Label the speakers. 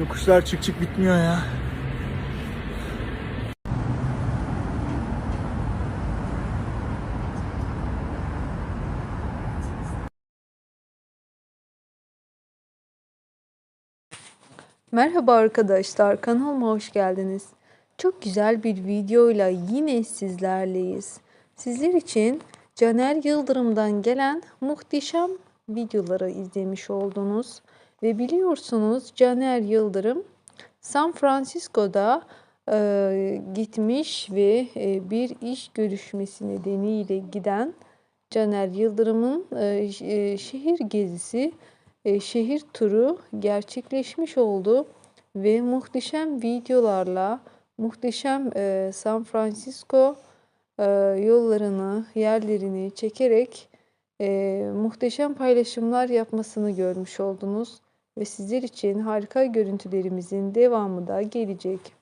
Speaker 1: Yokuşlar çık çık bitmiyor ya.
Speaker 2: Merhaba arkadaşlar, kanalıma hoş geldiniz. Çok güzel bir videoyla yine sizlerleyiz. Sizler için Caner Yıldırım'dan gelen muhteşem videoları izlemiş oldunuz. Ve biliyorsunuz Caner Yıldırım San Francisco'da e, gitmiş ve e, bir iş görüşmesi nedeniyle giden Caner Yıldırım'ın e, e, şehir gezisi, e, şehir turu gerçekleşmiş oldu. Ve muhteşem videolarla, muhteşem e, San Francisco e, yollarını, yerlerini çekerek e, muhteşem paylaşımlar yapmasını görmüş oldunuz ve sizler için harika görüntülerimizin devamı da gelecek.